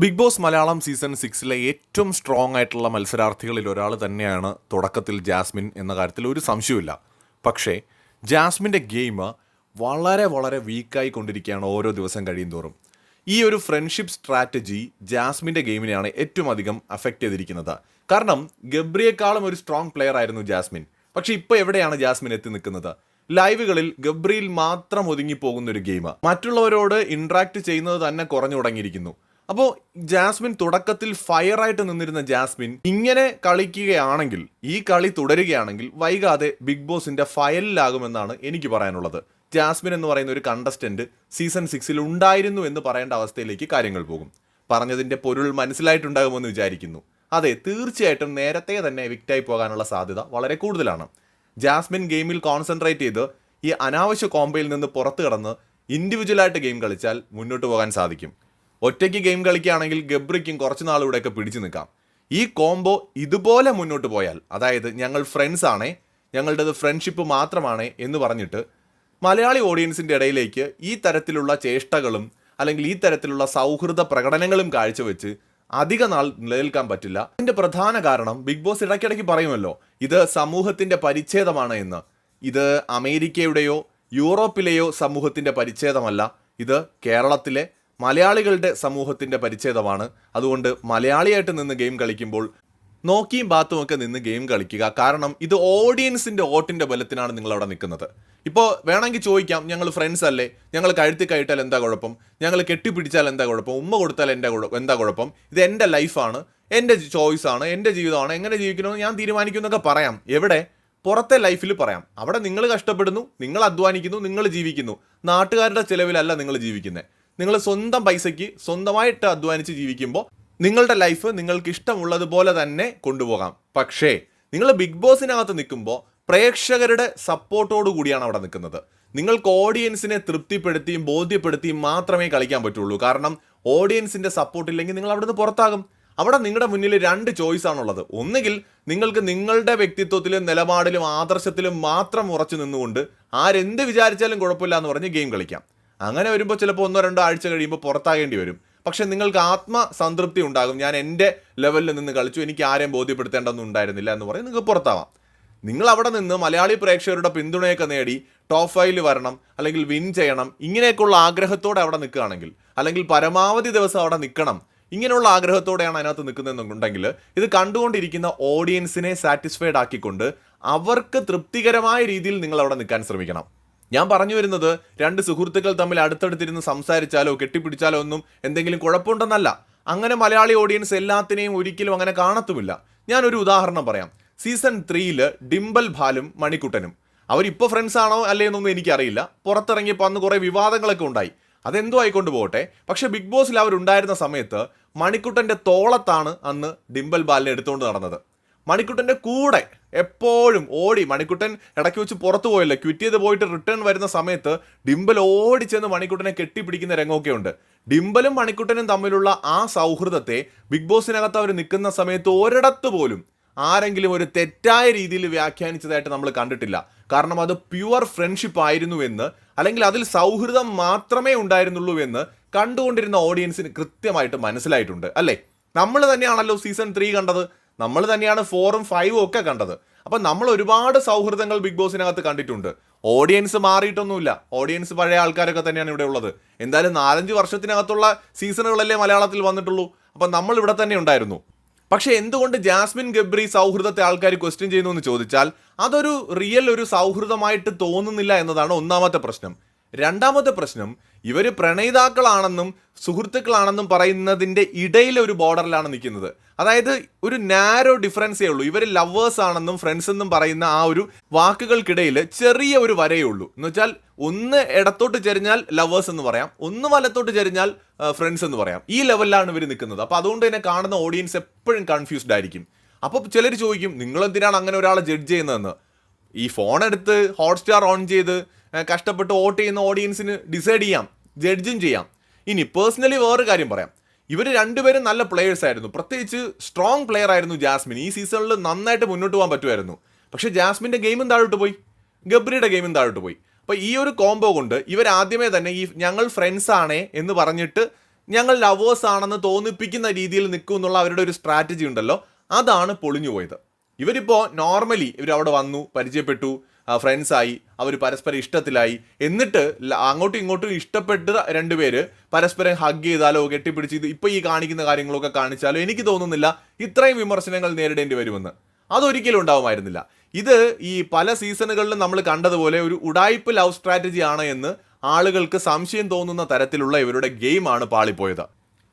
Big boss Malayalam season സിക്സിലെ ഏറ്റവും strong ആയിട്ടുള്ള മത്സരാർത്ഥികളിൽ ഒരാൾ തന്നെയാണ് തുടക്കത്തിൽ ജാസ്മിൻ എന്ന കാര്യത്തിൽ ഒരു സംശയമില്ല പക്ഷേ ജാസ്മിന്റെ ഗെയിം വളരെ വളരെ വീക്കായി കൊണ്ടിരിക്കുകയാണ് ഓരോ ദിവസം കഴിയും തോറും. ഈ ഒരു ഫ്രണ്ട്ഷിപ്പ് സ്ട്രാറ്റജി ജാസ്മിന്റെ ഗെയിമിനെയാണ് ഏറ്റവും അധികം അഫക്റ്റ് ചെയ്തിരിക്കുന്നത്. കാരണം ഗബ്രിയേക്കാളും ഒരു സ്ട്രോങ് പ്ലെയർ ആയിരുന്നു ജാസ്മിൻ. പക്ഷേ ഇപ്പോൾ എവിടെയാണ് ജാസ്മിൻ എത്തി നിൽക്കുന്നത്? ലൈവുകളിൽ ഗബ്രിയിൽ മാത്രം ഒതുങ്ങി പോകുന്ന ഒരു ഗെയിം മറ്റുള്ളവരോട് ഇൻട്രാക്ട് ചെയ്യുന്നത് തന്നെ കുറഞ്ഞു തുടങ്ങിയിരിക്കുന്നു. അപ്പോൾ ജാസ്മിൻ തുടക്കത്തിൽ ഫയർ ആയിട്ട് നിന്നിരുന്ന ജാസ്മിൻ ഇങ്ങനെ കളിക്കുകയാണെങ്കിൽ ഈ കളി തുടരുകയാണെങ്കിൽ വൈകാതെ ബിഗ് ബോസിന്റെ ഫയലിലാകുമെന്നാണ് എനിക്ക് പറയാനുള്ളത്. ജാസ്മിൻ എന്ന് പറയുന്ന ഒരു കണ്ടസ്റ്റന്റ് സീസൺ സിക്സിൽ ഉണ്ടായിരുന്നു എന്ന് പറയേണ്ട അവസ്ഥയിലേക്ക് കാര്യങ്ങൾ പോകും. പറഞ്ഞതിന്റെ പൊരുൾ മനസ്സിലായിട്ടുണ്ടാകുമെന്ന് വിചാരിക്കുന്നു. അതെ തീർച്ചയായിട്ടും നേരത്തെ തന്നെ വിക്റ്റായി പോകാനുള്ള സാധ്യത വളരെ കൂടുതലാണ്. ജാസ്മിൻ ഗെയിമിൽ കോൺസെൻട്രേറ്റ് ചെയ്ത് ഈ അനാവശ്യ കോമ്പയിൽ നിന്ന് പുറത്തു കടന്ന് ഇൻഡിവിജ്വലായിട്ട് ഗെയിം കളിച്ചാൽ മുന്നോട്ട് പോകാൻ സാധിക്കും. ഒറ്റയ്ക്ക് ഗെയിം കളിക്കുകയാണെങ്കിൽ ഗബ്രിക്കും കുറച്ച് നാളിവിടെയൊക്കെ പിടിച്ചു നിൽക്കാം. ഈ കോംബോ ഇതുപോലെ മുന്നോട്ട് പോയാൽ അതായത് ഞങ്ങൾ ഫ്രണ്ട്സ് ആണേ ഞങ്ങളുടേത് ഫ്രണ്ട്ഷിപ്പ് മാത്രമാണ് എന്ന് പറഞ്ഞിട്ട് മലയാളി ഓഡിയൻസിന്റെ ഇടയിലേക്ക് ഈ തരത്തിലുള്ള ചേഷ്ടകളും അല്ലെങ്കിൽ ഈ തരത്തിലുള്ള സൗഹൃദ പ്രകടനങ്ങളും കാഴ്ചവെച്ച് അധിക നാൾ നിലനിൽക്കാൻ പറ്റില്ല. ഇതിന്റെ പ്രധാന കാരണം ബിഗ് ബോസ് ഇടയ്ക്കിടയ്ക്ക് പറയുമല്ലോ ഇത് സമൂഹത്തിന്റെ പരിച്ഛേദമാണ് എന്ന്. ഇത് അമേരിക്കയുടെയോ യൂറോപ്പിലെയോ സമൂഹത്തിന്റെ പരിച്ഛേദമല്ല ഇത് കേരളത്തിലെ മലയാളികളുടെ സമൂഹത്തിന്റെ പരിച്ഛേദമാണ്. അതുകൊണ്ട് മലയാളിയായിട്ട് നിന്ന് ഗെയിം കളിക്കുമ്പോൾ നോക്കിയും ബാത്തും ഒക്കെ നിന്ന് ഗെയിം കളിക്കുക. കാരണം ഇത് ഓഡിയൻസിന്റെ വോട്ടിന്റെ ബലത്തിനാണ് നിങ്ങൾ അവിടെ നിൽക്കുന്നത്. ഇപ്പോൾ വേണമെങ്കിൽ ചോദിക്കാം ഞങ്ങൾ ഫ്രണ്ട്സ് അല്ലേ? ഞങ്ങൾ കഴുത്തി കഴിട്ടാൽ എന്താ കുഴപ്പം? ഞങ്ങൾ കെട്ടിപ്പിടിച്ചാൽ എന്താ കുഴപ്പം? ഉമ്മ കൊടുത്താൽ എന്റെ എന്താ കുഴപ്പം? ഇത് എന്റെ ലൈഫാണ് എന്റെ ചോയ്സ് ആണ് എന്റെ ജീവിതമാണ് എങ്ങനെ ജീവിക്കണമെന്ന് ഞാൻ തീരുമാനിക്കുന്നൊക്കെ പറയാം. എവിടെ? പുറത്തെ ലൈഫിൽ പറയാം. അവിടെ നിങ്ങൾ കഷ്ടപ്പെടുന്നു നിങ്ങൾ അധ്വാനിക്കുന്നു നിങ്ങൾ ജീവിക്കുന്നു. നാട്ടുകാരുടെ ചിലവിലല്ല നിങ്ങൾ ജീവിക്കുന്നത് നിങ്ങൾ സ്വന്തം പൈസയ്ക്ക് സ്വന്തമായിട്ട് അധ്വാനിച്ച് ജീവിക്കുമ്പോൾ നിങ്ങളുടെ ലൈഫ് നിങ്ങൾക്ക് ഇഷ്ടമുള്ളതുപോലെ തന്നെ കൊണ്ടുപോകാം. പക്ഷേ നിങ്ങൾ ബിഗ് ബോസിനകത്ത് നിൽക്കുമ്പോൾ പ്രേക്ഷകരുടെ സപ്പോർട്ടോടു കൂടിയാണ് അവിടെ നിൽക്കുന്നത്. നിങ്ങൾക്ക് ഓഡിയൻസിനെ തൃപ്തിപ്പെടുത്തിയും ബോധ്യപ്പെടുത്തിയും മാത്രമേ കളിക്കാൻ പറ്റുള്ളൂ. കാരണം ഓഡിയൻസിന്റെ സപ്പോർട്ട് ഇല്ലെങ്കിൽ നിങ്ങൾ അവിടുന്ന് പുറത്താകും. അവിടെ നിങ്ങളുടെ മുന്നിൽ രണ്ട് ചോയ്സ് ആണുള്ളത്. ഒന്നുകിൽ നിങ്ങൾക്ക് നിങ്ങളുടെ വ്യക്തിത്വത്തിലും നിലപാടിലും ആദർശത്തിലും മാത്രം ഉറച്ചു നിന്നുകൊണ്ട് ആരെന്ത് വിചാരിച്ചാലും കുഴപ്പമില്ല എന്ന് പറഞ്ഞ് ഗെയിം കളിക്കാം. അങ്ങനെ വരുമ്പോൾ ചിലപ്പോൾ ഒന്നോ രണ്ടോ ആഴ്ച കഴിയുമ്പോൾ പുറത്താകേണ്ടി വരും. പക്ഷെ നിങ്ങൾക്ക് ആത്മസംതൃപ്തി ഉണ്ടാകും. ഞാൻ എന്റെ ലെവലിൽ നിന്ന് കളിച്ചു. എനിക്ക് ആരെയും ബോധ്യപ്പെടുത്തേണ്ടതൊന്നും ഉണ്ടായിരുന്നില്ല എന്ന് പറയും. നിങ്ങൾക്ക് പുറത്താവാം. നിങ്ങൾ അവിടെ നിന്ന് മലയാളി പ്രേക്ഷകരുടെ പിന്തുണയൊക്കെ നേടി ടോപ്പ് ഫൈവിൽ വരണം അല്ലെങ്കിൽ വിൻ ചെയ്യണം ഇങ്ങനെയൊക്കെയുള്ള ആഗ്രഹത്തോടെ അവിടെ നിൽക്കുകയാണെങ്കിൽ അല്ലെങ്കിൽ പരമാവധി ദിവസം അവിടെ നിൽക്കണം ഇങ്ങനെയുള്ള ആഗ്രഹത്തോടെയാണ് അതിനകത്ത് നിൽക്കുന്നതെന്നുണ്ടെങ്കിൽ ഇത് കണ്ടുകൊണ്ടിരിക്കുന്ന ഓഡിയൻസിനെ സാറ്റിസ്ഫൈഡ് ആക്കിക്കൊണ്ട് അവർക്ക് തൃപ്തികരമായ രീതിയിൽ നിങ്ങൾ അവിടെ നിൽക്കാൻ ശ്രമിക്കണം. ഞാൻ പറഞ്ഞു വരുന്നത് രണ്ട് സുഹൃത്തുക്കൾ തമ്മിൽ അടുത്തടുത്തിരുന്ന് സംസാരിച്ചാലോ കെട്ടിപ്പിടിച്ചാലോ ഒന്നും എന്തെങ്കിലും കുഴപ്പമുണ്ടെന്നല്ല. അങ്ങനെ മലയാളി ഓഡിയൻസ് എല്ലാത്തിനെയും ഒരിക്കലും അങ്ങനെ കാണത്തുമില്ല. ഞാനൊരു ഉദാഹരണം പറയാം. സീസൺ ത്രീയിൽ ഡിംബൽ ഭാലും മണിക്കുട്ടനും. അവരിപ്പോൾ ഫ്രണ്ട്സ് ആണോ അല്ലേന്നൊന്നും എനിക്കറിയില്ല. പുറത്തിറങ്ങിയപ്പോൾ അന്ന് കുറേ വിവാദങ്ങളൊക്കെ ഉണ്ടായി. അതെന്തോ ആയിക്കൊണ്ട് പോകട്ടെ. പക്ഷെ ബിഗ് ബോസിൽ അവരുണ്ടായിരുന്ന സമയത്ത് മണിക്കുട്ടന്റെ തോളത്താണ് അന്ന് ഡിംബൽ ബാലിനെ എടുത്തുകൊണ്ട് നടന്നത്. മണിക്കുട്ടന്റെ കൂടെ എപ്പോഴും ഓടി മണിക്കുട്ടൻ ഇടയ്ക്ക് വെച്ച് പുറത്തു പോയല്ലോ. ക്വിറ്റ് ചെയ്ത് പോയിട്ട് റിട്ടേൺ വരുന്ന സമയത്ത് ഡിംബൽ ഓടി ചെന്ന് മണിക്കുട്ടനെ കെട്ടിപ്പിടിക്കുന്ന രംഗമൊക്കെ ഉണ്ട്. ഡിംബലും മണിക്കുട്ടനും തമ്മിലുള്ള ആ സൗഹൃദത്തെ ബിഗ് ബോസിനകത്ത് അവർ നിൽക്കുന്ന സമയത്ത് ഒരിടത്ത് പോലും ആരെങ്കിലും ഒരു തെറ്റായ രീതിയിൽ വ്യാഖ്യാനിച്ചതായിട്ട് നമ്മൾ കണ്ടിട്ടില്ല. കാരണം അത് പ്യുവർ ഫ്രണ്ട്ഷിപ്പ് ആയിരുന്നു എന്ന് അല്ലെങ്കിൽ അതിൽ സൗഹൃദം മാത്രമേ ഉണ്ടായിരുന്നുള്ളൂ എന്ന് കണ്ടുകൊണ്ടിരുന്ന ഓഡിയൻസിന് കൃത്യമായിട്ട് മനസ്സിലായിട്ടുണ്ട്. അല്ലേ? നമ്മൾ തന്നെയാണല്ലോ സീസൺ ത്രീ കണ്ടത്. നമ്മൾ തന്നെയാണ് ഫോറും ഫൈവും ഒക്കെ കണ്ടത്. അപ്പം നമ്മൾ ഒരുപാട് സൗഹൃദങ്ങൾ ബിഗ് ബോസിനകത്ത് കണ്ടിട്ടുണ്ട്. ഓഡിയൻസ് മാറിയിട്ടൊന്നുമില്ല. ഓഡിയൻസ് പഴയ ആൾക്കാരൊക്കെ തന്നെയാണ് ഇവിടെ ഉള്ളത്. എന്തായാലും നാലഞ്ച് വർഷത്തിനകത്തുള്ള സീസണുകളല്ലേ മലയാളത്തിൽ വന്നിട്ടുള്ളൂ. അപ്പം നമ്മൾ ഇവിടെ തന്നെ ഉണ്ടായിരുന്നു. പക്ഷേ എന്തുകൊണ്ട് ജാസ്മിൻ ഗബ്രി സൗഹൃദത്തെ ആൾക്കാർ ക്വസ്റ്റ്യൻ ചെയ്യുന്നു എന്ന് ചോദിച്ചാൽ അതൊരു റിയൽ ഒരു സൗഹൃദമായിട്ട് തോന്നുന്നില്ല എന്നതാണ് ഒന്നാമത്തെ പ്രശ്നം. രണ്ടാമത്തെ പ്രശ്നം ഇവർ പ്രണയിതാക്കളാണെന്നും സുഹൃത്തുക്കളാണെന്നും പറയുന്നതിന്റെ ഇടയിൽ ഒരു ബോർഡറിലാണ് നിൽക്കുന്നത്. അതായത് ഒരു നാരോ ഡിഫറൻസേ ഉള്ളൂ ഇവർ ലവേഴ്സ് ആണെന്നും ഫ്രണ്ട്സ് എന്നും പറയുന്ന ആ ഒരു വാക്കുകൾക്കിടയിൽ ചെറിയ ഒരു വരയേ ഉള്ളൂ. എന്ന് വെച്ചാൽ ഒന്ന് ഇടത്തോട്ട് ചെരിഞ്ഞാൽ ലവേഴ്സ് എന്ന് പറയാം. ഒന്ന് വലത്തോട്ട് ചെരിഞ്ഞാൽ ഫ്രണ്ട്സ് എന്ന് പറയാം. ഈ ലെവലിലാണ് ഇവർ നിൽക്കുന്നത്. അപ്പോൾ അതുകൊണ്ട് തന്നെ കാണുന്ന ഓഡിയൻസ് എപ്പോഴും കൺഫ്യൂസ്ഡ് ആയിരിക്കും. അപ്പോൾ ചിലർ ചോദിക്കും നിങ്ങൾ എന്തിനാണ് അങ്ങനെ ഒരാളെ ജഡ്ജ് ചെയ്യുന്നതെന്ന്? ഈ ഫോൺ എടുത്ത് ഹോട്ട്സ്റ്റാർ ഓൺ ചെയ്ത് കഷ്ടപ്പെട്ട് വോട്ട് ചെയ്യുന്ന ഓഡിയൻസിന് ഡിസൈഡ് ചെയ്യാം ജഡ്ജും ചെയ്യാം. ഇനി പേഴ്സണലി വേറൊരു കാര്യം പറയാം. ഇവർ രണ്ടുപേരും നല്ല പ്ലെയേഴ്സ് ആയിരുന്നു. പ്രത്യേകിച്ച് സ്ട്രോങ് പ്ലെയർ ആയിരുന്നു ജാസ്മിൻ. ഈ സീസണിൽ നന്നായിട്ട് മുന്നോട്ട് പോകാൻ പറ്റുമായിരുന്നു. പക്ഷേ ജാസ്മിന്റെ ഗെയിമും താഴോട്ട് പോയി. ഗബ്രിയുടെ ഗെയിമും താഴോട്ട് പോയി. അപ്പോൾ ഈ ഒരു കോംബോ കൊണ്ട് ഇവർ ആദ്യമേ തന്നെ ഈ ഞങ്ങൾ ഫ്രണ്ട്സ് ആണേ എന്ന് പറഞ്ഞിട്ട് ഞങ്ങൾ ലവേഴ്സ് ആണെന്ന് തോന്നിപ്പിക്കുന്ന രീതിയിൽ നിൽക്കും എന്നുള്ള അവരുടെ ഒരു സ്ട്രാറ്റജി ഉണ്ടല്ലോ. അതാണ് പൊളിഞ്ഞു പോയത് ഇവരിപ്പോൾ നോർമലി ഇവർ അവിടെ വന്നു പരിചയപ്പെട്ടു. ഫ്രണ്ട്സായി അവർ പരസ്പരം ഇഷ്ടത്തിലായി. എന്നിട്ട് അങ്ങോട്ടും ഇങ്ങോട്ടും ഇഷ്ടപ്പെട്ട രണ്ടുപേര് പരസ്പരം ഹഗ് ചെയ്താലോ കെട്ടിപ്പിടിച്ച് ഇത് ഇപ്പോൾ ഈ കാണിക്കുന്ന കാര്യങ്ങളൊക്കെ കാണിച്ചാലോ എനിക്ക് തോന്നുന്നില്ല ഇത്രയും വിമർശനങ്ങൾ നേരിടേണ്ടി വരുമെന്ന്. അതൊരിക്കലും ഉണ്ടാവുമായിരുന്നില്ല. ഇത് ഈ പല സീസണുകളിലും നമ്മൾ കണ്ടതുപോലെ ഒരു ഉടായ്പ് ലവ് സ്ട്രാറ്റജി ആണ് എന്ന് ആളുകൾക്ക് സംശയം തോന്നുന്ന തരത്തിലുള്ള ഇവരുടെ ഗെയിമാണ് പാളിപ്പോയത്.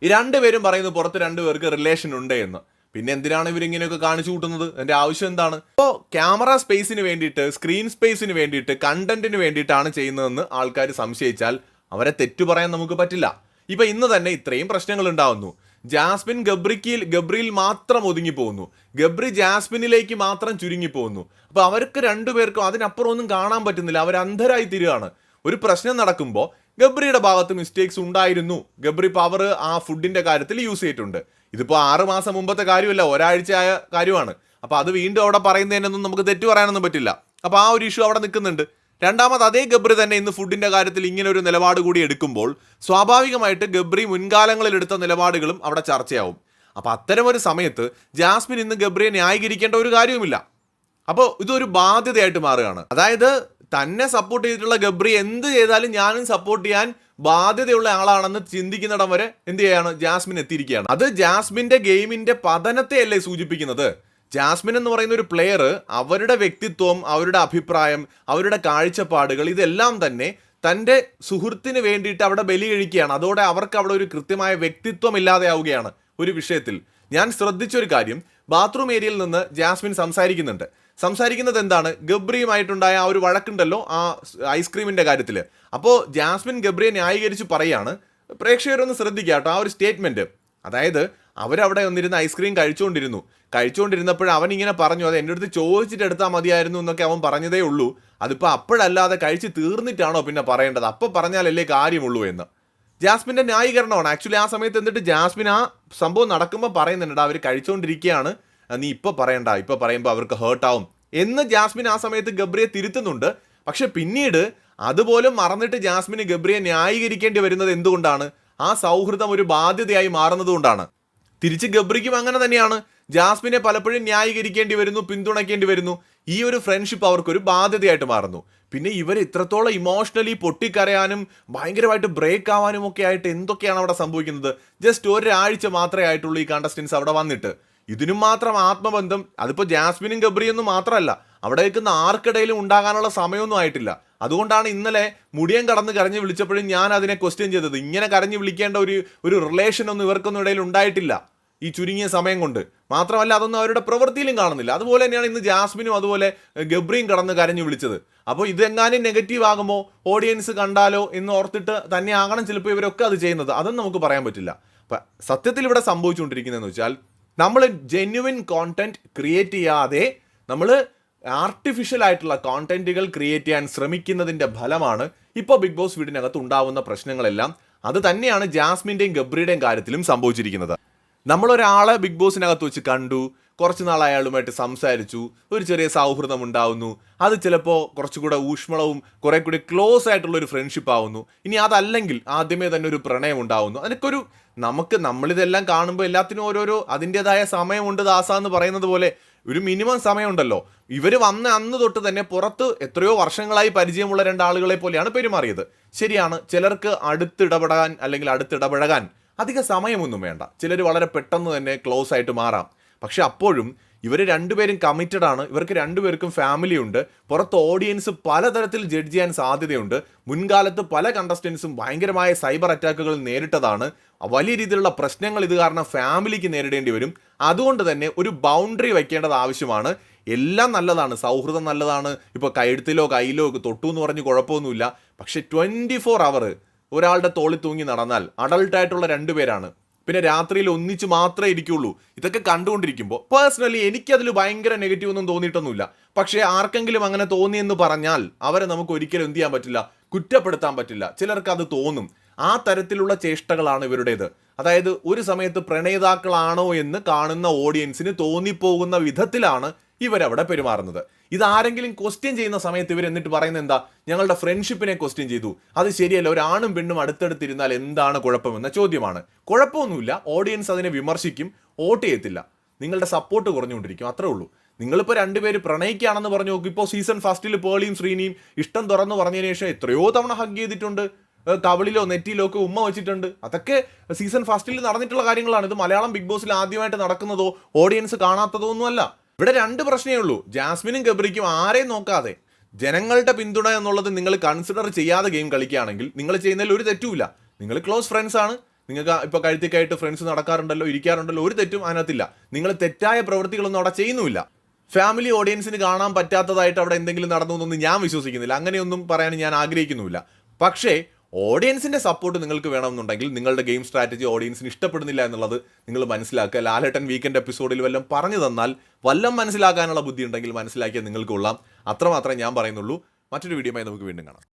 ഈ രണ്ടുപേരും പറയുന്നു പുറത്ത് രണ്ടുപേർക്ക് റിലേഷൻ ഉണ്ട് എന്ന്. പിന്നെ എന്തിനാണ് ഇവരിങ്ങനെയൊക്കെ കാണിച്ചു കൂട്ടുന്നത്? എന്റെ ആവശ്യം എന്താണ്? ഇപ്പോ ക്യാമറ സ്പേസിന് വേണ്ടിയിട്ട് സ്ക്രീൻ സ്പേസിന് വേണ്ടിയിട്ട് കണ്ടന്റിന് വേണ്ടിയിട്ടാണ് ചെയ്യുന്നതെന്ന് ആൾക്കാർ സംശയിച്ചാൽ അവരെ തെറ്റു പറയാൻ നമുക്ക് പറ്റില്ല. ഇപ്പൊ ഇന്ന് തന്നെ ഇത്രയും പ്രശ്നങ്ങൾ ഉണ്ടാവുന്നു. ജാസ്മിൻ ഗബ്രിക്കിൽ ഗബ്രിയിൽ മാത്രം ഒതുങ്ങി പോകുന്നു. ഗബ്രി ജാസ്മിനിലേക്ക് മാത്രം ചുരുങ്ങി പോകുന്നു. അപ്പൊ അവർക്ക് രണ്ടുപേർക്കും അതിനപ്പുറം ഒന്നും കാണാൻ പറ്റുന്നില്ല. അവർ അന്ധരായി തീരുകയാണ്. ഒരു പ്രശ്നം നടക്കുമ്പോൾ ഗബ്രിയുടെ ഭാഗത്ത് മിസ്റ്റേക്സ് ഉണ്ടായിരുന്നു. ഗബ്രി പവർ ആ ഫുഡിന്റെ കാര്യത്തിൽ യൂസ് ചെയ്തിട്ടുണ്ട്. ഇതിപ്പോ ആറ് മാസം മുമ്പത്തെ കാര്യമല്ല ആയ കാര്യമാണ്. അപ്പോൾ അത് വീണ്ടും അവിടെ പറയുന്നതിനൊന്നും നമുക്ക് തെറ്റു പറയാനൊന്നും പറ്റില്ല. അപ്പോൾ ആ ഒരു ഇഷ്യൂ അവിടെ നിൽക്കുന്നുണ്ട്. രണ്ടാമത് അതേ ഗബ്രി തന്നെ ഇന്ന് ഫുഡിന്റെ കാര്യത്തിൽ ഇങ്ങനെ ഒരു നിലപാട് കൂടി എടുക്കുമ്പോൾ സ്വാഭാവികമായിട്ട് ഗബ്രി മുൻകാലങ്ങളിൽ എടുത്ത നിലപാടുകളും അവിടെ ചർച്ചയാവും. അപ്പോൾ അത്തരമൊരു സമയത്ത് ജാസ്മിൻ ഇന്ന് ഗബ്രിയെ ന്യായീകരിക്കേണ്ട ഒരു കാര്യവുമില്ല. അപ്പോൾ ഇതൊരു ബാധ്യതയായിട്ട് മാറുകയാണ്. അതായത് തന്നെ സപ്പോർട്ട് ചെയ്തിട്ടുള്ള ഗബ്രി എന്ത് ചെയ്താലും ഞാനും സപ്പോർട്ട് ചെയ്യാൻ ബാധ്യതയുള്ള ആളാണെന്ന് ചിന്തിക്കുന്നിടം വരെ എന്ത് ചെയ്യാണ്? ജാസ്മിൻ എത്തിയിരിക്കുകയാണ്. അത് ജാസ്മിന്റെ ഗെയിമിന്റെ പതനത്തെ അല്ലേ സൂചിപ്പിക്കുന്നത്? ജാസ്മിൻ എന്ന് പറയുന്ന ഒരു പ്ലെയർ അവരുടെ വ്യക്തിത്വം അവരുടെ അഭിപ്രായം അവരുടെ കാഴ്ചപ്പാടുകൾ ഇതെല്ലാം തന്നെ തന്റെ സുഹൃത്തിന് വേണ്ടിയിട്ട് അവിടെ ബലി കഴിക്കുകയാണ്. അതോടെ അവർക്ക് അവിടെ ഒരു കൃത്യമായ വ്യക്തിത്വം ഇല്ലാതെയാവുകയാണ് ഒരു വിഷയത്തിൽ. ഞാൻ ശ്രദ്ധിച്ചൊരു കാര്യം. ബാത്റൂം ഏരിയയിൽ നിന്ന് ജാസ്മിൻ സംസാരിക്കുന്നുണ്ട്. സംസാരിക്കുന്നത് എന്താണ് ഗബ്രിയുമായിട്ടുണ്ടായ ആ ഒരു വഴക്കുണ്ടല്ലോ ആ ഐസ്ക്രീമിന്റെ കാര്യത്തിൽ അപ്പോൾ ജാസ്മിൻ ഗബ്രിയെ ന്യായീകരിച്ച് പറയാണ് പ്രേക്ഷകരൊന്ന് ശ്രദ്ധിക്കുക കേട്ടോ ആ ഒരു സ്റ്റേറ്റ്മെന്റ്. അതായത് അവരവിടെ വന്നിരുന്ന് ഐസ്ക്രീം കഴിച്ചുകൊണ്ടിരുന്നു. കഴിച്ചുകൊണ്ടിരുന്നപ്പോൾ അവൻ ഇങ്ങനെ പറഞ്ഞു അത് എന്റെ അടുത്ത് ചോദിച്ചിട്ട് എടുത്താൽ മതിയായിരുന്നു എന്നൊക്കെ അവൻ പറഞ്ഞതേ ഉള്ളൂ. അതിപ്പോൾ അപ്പോഴല്ലാതെ കഴിച്ച് തീർന്നിട്ടാണോ പിന്നെ പറയേണ്ടത്? അപ്പോൾ പറഞ്ഞാലല്ലേ കാര്യമുള്ളൂ എന്ന്. ജാസ്മിന്റെ ന്യായീകരണമാണ്. ആക്ച്വലി ആ സമയത്ത് എന്നിട്ട് ജാസ്മിൻ ആ സംഭവം നടക്കുമ്പോൾ പറയുന്നുണ്ട് അവർ കഴിച്ചുകൊണ്ടിരിക്കുകയാണ് നീ ഇപ്പോൾ പറയണ്ട. ഇപ്പോൾ പറയുമ്പോൾ അവർക്ക് ഹേർട്ടാവും എന്ന് ജാസ്മിൻ ആ സമയത്ത് ഗബ്രിയെ തിരുത്തുന്നുണ്ട്. പക്ഷെ പിന്നീട് അതുപോലും മറന്നിട്ട് ജാസ്മിന് ഗബ്രിയെ ന്യായീകരിക്കേണ്ടി വരുന്നത് എന്തുകൊണ്ടാണ്? ആ സൗഹൃദം ഒരു ബാധ്യതയായി മാറുന്നത് കൊണ്ടാണ് തിരിച്ച് ഗബ്രിക്കും അങ്ങനെ തന്നെയാണ്. ജാസ്മിനെ പലപ്പോഴും ന്യായീകരിക്കേണ്ടി വരുന്നു പിന്തുണയ്ക്കേണ്ടി വരുന്നു. ഈ ഒരു ഫ്രണ്ട്ഷിപ്പ് അവർക്കൊരു ബാധ്യതയായിട്ട് മാറുന്നു. പിന്നെ ഇവർ ഇത്രത്തോളം ഇമോഷണലി പൊട്ടിക്കരയാനും ഭയങ്കരമായിട്ട് ബ്രേക്ക് ആവാനും ഒക്കെ ആയിട്ട് എന്തൊക്കെയാണ് അവിടെ സംഭവിക്കുന്നത്? ജസ്റ്റ് ഒരാഴ്ച മാത്രമേ ആയിട്ടുള്ളൂ ഈ കണ്ടസ്റ്റൻസ് അവിടെ വന്നിട്ട്. ഇതിനും മാത്രം ആത്മബന്ധം അതിപ്പോൾ ജാസ്മിനും ഗബ്രിയൊന്നും മാത്രമല്ല. അവിടെ നിൽക്കുന്ന ആർക്കിടയിലും ഉണ്ടാകാനുള്ള സമയമൊന്നും ആയിട്ടില്ല. അതുകൊണ്ടാണ് ഇന്നലെ മുടിയൻ കടന്ന് കരഞ്ഞു വിളിച്ചപ്പോഴും ഞാൻ അതിനെ ക്വസ്റ്റ്യൻ ചെയ്തത്. ഇങ്ങനെ കരഞ്ഞു വിളിക്കേണ്ട ഒരു ഒരു റിലേഷൻ ഒന്നും ഇവർക്കൊന്നും ഇടയിൽ ഉണ്ടായിട്ടില്ല ഈ ചുരുങ്ങിയ സമയം കൊണ്ട്. മാത്രമല്ല അതൊന്നും അവരുടെ പ്രവൃത്തിയിലും കാണുന്നില്ല. അതുപോലെ തന്നെയാണ് ഇന്ന് ജാസ്മിനും അതുപോലെ ഗബ്രിയും കടന്ന് കരഞ്ഞു വിളിച്ചത്. അപ്പോൾ ഇതെങ്ങാനും നെഗറ്റീവ് ആകുമോ? ഓഡിയൻസ് കണ്ടാലോ എന്ന് ഓർത്തിട്ട് തന്നെ ആകണം ചിലപ്പോൾ ഇവരൊക്കെ അത് ചെയ്യുന്നത്. അതൊന്നും നമുക്ക് പറയാൻ പറ്റില്ല. അപ്പം സത്യത്തിൽ ഇവിടെ സംഭവിച്ചുകൊണ്ടിരിക്കുന്നതെന്ന് വെച്ചാൽ നമ്മൾ ജെന്യുവിൻ കോണ്ടന്റ് ക്രിയേറ്റ് ചെയ്യാതെ നമ്മൾ ആർട്ടിഫിഷ്യൽ ആയിട്ടുള്ള കോണ്ടന്റുകൾ ക്രിയേറ്റ് ചെയ്യാൻ ശ്രമിക്കുന്നതിന്റെ ഫലമാണ് ഇപ്പോൾ ബിഗ് ബോസ് വീടിനകത്ത് ഉണ്ടാവുന്ന പ്രശ്നങ്ങളെല്ലാം. അത് തന്നെയാണ് ജാസ്മിന്റെയും ഗബ്രിയുടെയും കാര്യത്തിലും സംഭവിച്ചിരിക്കുന്നത്. നമ്മളൊരാളെ ബിഗ് ബോസിനകത്ത് വെച്ച് കണ്ടു കുറച്ച് നാൾ അയാളുമായിട്ട് സംസാരിച്ചു ഒരു ചെറിയ സൗഹൃദം ഉണ്ടാവുന്നു. അത് ചിലപ്പോൾ കുറച്ചുകൂടെ ഊഷ്മളവും കുറെ കൂടി ക്ലോസ് ആയിട്ടുള്ള ഒരു ഫ്രണ്ട്ഷിപ്പ് ആവുന്നു. ഇനി അതല്ലെങ്കിൽ ആദ്യമേ തന്നെ ഒരു പ്രണയം ഉണ്ടാവുന്നു. അതിനൊക്കെ ഒരു നമുക്ക് നമ്മളിതെല്ലാം കാണുമ്പോൾ എല്ലാത്തിനും ഓരോരോ അതിന്റെതായ സമയമുണ്ട് ദാസ എന്ന് പറയുന്നത് പോലെ ഒരു മിനിമം സമയമുണ്ടല്ലോ. ഇവർ വന്ന അന്ന് തൊട്ട് തന്നെ പുറത്ത് എത്രയോ വർഷങ്ങളായി പരിചയമുള്ള രണ്ടാളുകളെ പോലെയാണ് പെരുമാറിയത്. ശരിയാണ് ചിലർക്ക് അടുത്തിടപെടാൻ അല്ലെങ്കിൽ അടുത്തിടപഴകാൻ അധിക സമയമൊന്നും വേണ്ട. ചിലർ വളരെ പെട്ടെന്ന് തന്നെ ക്ലോസ് ആയിട്ട് മാറാം. പക്ഷെ അപ്പോഴും ഇവർ രണ്ടുപേരും കമ്മിറ്റഡ് ആണ്. ഇവർക്ക് രണ്ടുപേർക്കും ഫാമിലി ഉണ്ട്. പുറത്ത് ഓഡിയൻസ് പലതരത്തിൽ ജഡ്ജ് ചെയ്യാൻ സാധ്യതയുണ്ട്. മുൻകാലത്ത് പല കണ്ടസ്റ്റൻസും ഭയങ്കരമായ സൈബർ അറ്റാക്കുകൾ നേരിട്ടതാണ്. വലിയ രീതിയിലുള്ള പ്രശ്നങ്ങൾ ഇത് കാരണം ഫാമിലിക്ക് നേരിടേണ്ടി വരും. അതുകൊണ്ട് തന്നെ ഒരു ബൗണ്ടറി വയ്ക്കേണ്ടത് ആവശ്യമാണ്. എല്ലാം നല്ലതാണ്. സൗഹൃദം നല്ലതാണ്. ഇപ്പോൾ കഴുത്തിലോ കയ്യിലോ തൊട്ടു എന്ന് പറഞ്ഞ് കുഴപ്പമൊന്നുമില്ല. പക്ഷേ ട്വന്റി ഫോർ അവർ ഒരാളുടെ തോളി തൂങ്ങി നടന്നാൽ അഡൾട്ടായിട്ടുള്ള രണ്ടുപേരാണ്. പിന്നെ രാത്രിയിൽ ഒന്നിച്ച് മാത്രമേ ഇരിക്കുള്ളൂ. ഇതൊക്കെ കണ്ടുകൊണ്ടിരിക്കുമ്പോൾ പേഴ്സണലി എനിക്കതിൽ ഭയങ്കര നെഗറ്റീവ് ഒന്നും തോന്നിയിട്ടൊന്നുമില്ല. പക്ഷേ ആർക്കെങ്കിലും അങ്ങനെ തോന്നിയെന്ന് പറഞ്ഞാൽ അവരെ നമുക്ക് ഒരിക്കലും എന്ത് ചെയ്യാൻ പറ്റില്ല കുറ്റപ്പെടുത്താൻ പറ്റില്ല. ചിലർക്ക് അത് തോന്നും. ആ തരത്തിലുള്ള ചേഷ്ടകളാണ് ഇവരുടേത്. അതായത് ഒരു സമയത്ത് പ്രണയിതാക്കളാണോ എന്ന് കാണുന്ന ഓഡിയൻസിന് തോന്നിപ്പോകുന്ന വിധത്തിലാണ് ഇവരവിടെ പെരുമാറുന്നത്. ഇത് ആരെങ്കിലും ക്വസ്റ്റ്യൻ ചെയ്യുന്ന സമയത്ത് ഇവർ എന്നിട്ട് പറയുന്നത് എന്താ? ഞങ്ങളുടെ ഫ്രണ്ട്ഷിപ്പിനെ ക്വസ്റ്റ്യൻ ചെയ്തു. അത് ശരിയല്ല ഒരാണും പെണ്ണും അടുത്തെടുത്തിരുന്നാൽ എന്താണ് കുഴപ്പമെന്ന ചോദ്യമാണ്. കുഴപ്പമൊന്നുമില്ല. ഓഡിയൻസ് അതിനെ വിമർശിക്കും. വോട്ട് ചെയ്യത്തില്ല. നിങ്ങളുടെ സപ്പോർട്ട് കുറഞ്ഞുകൊണ്ടിരിക്കും. അത്രേ ഉള്ളൂ. നിങ്ങളിപ്പോൾ രണ്ടുപേര് പ്രണയിക്കുകയാണെന്ന് പറഞ്ഞു നോക്കും. ഇപ്പോൾ സീസൺ ഫസ്റ്റിൽ പേളിയും ശ്രീനിയും ഇഷ്ടം തുറന്നു പറഞ്ഞതിന് ശേഷം എത്രയോ തവണ ഹഗ് ചെയ്തിട്ടുണ്ട്. കവളിലോ നെറ്റിയിലോ ഒക്കെ ഉമ്മ വെച്ചിട്ടുണ്ട്. അതൊക്കെ സീസൺ ഫസ്റ്റിൽ നടന്നിട്ടുള്ള കാര്യങ്ങളാണ്. ഇത് മലയാളം ബിഗ് ബോസിൽ ആദ്യമായിട്ട് നടക്കുന്നതോ ഓഡിയൻസ് കാണാത്തതോ ഒന്നുമല്ല. ഇവിടെ രണ്ട് പ്രശ്നമേ ഉള്ളൂ. ജാസ്മിനും ഗബ്രിക്കും ആരെയും നോക്കാതെ ജനങ്ങളുടെ പിന്തുണ എന്നുള്ളത് നിങ്ങൾ കൺസിഡർ ചെയ്യാതെ ഗെയിം കളിക്കുകയാണെങ്കിൽ നിങ്ങൾ ചെയ്യുന്നതിൽ ഒരു തെറ്റുമില്ല. നിങ്ങൾ ക്ലോസ് ഫ്രണ്ട്സ് ആണ്. നിങ്ങൾക്ക് ഇപ്പോൾ കഴുത്തിക്കായിട്ട് ഫ്രണ്ട്സ് നടക്കാറുണ്ടല്ലോ ഇരിക്കാറുണ്ടല്ലോ ഒരു തെറ്റും അതിനകത്തില്ല. നിങ്ങൾ തെറ്റായ പ്രവൃത്തികളൊന്നും അവിടെ ചെയ്യുന്നുമില്ല. ഫാമിലി ഓഡിയൻസിന് കാണാൻ പറ്റാത്തതായിട്ട് അവിടെ എന്തെങ്കിലും നടന്നു എന്നൊന്നും ഞാൻ വിശ്വസിക്കുന്നില്ല. അങ്ങനെയൊന്നും പറയാൻ ഞാൻ ആഗ്രഹിക്കുന്നുമില്ല. പക്ഷേ ഓഡിയൻസിന്റെ സപ്പോർട്ട് നിങ്ങൾക്ക് വേണമെന്നുണ്ടെങ്കിൽ നിങ്ങളുടെ ഗെയിം സ്ട്രാറ്റജി ഓഡിയൻസിന് ഇഷ്ടപ്പെടുന്നില്ല എന്നുള്ളത് നിങ്ങൾ മനസ്സിലാക്കുക. ലാലേട്ടൻ വീക്കെൻഡ് എപ്പിസോഡിൽ വല്ലതും പറഞ്ഞു തന്നാൽ വല്ലം മനസ്സിലാക്കാനുള്ള ബുദ്ധി ഉണ്ടെങ്കിൽ മനസ്സിലാക്കിയാൽ നിങ്ങൾക്ക് കൊള്ളാം. അത്രമാത്രമേ ഞാൻ പറയുന്നുള്ളൂ. മറ്റൊരു വീഡിയോയുമായി നമുക്ക് വീണ്ടും കാണാം.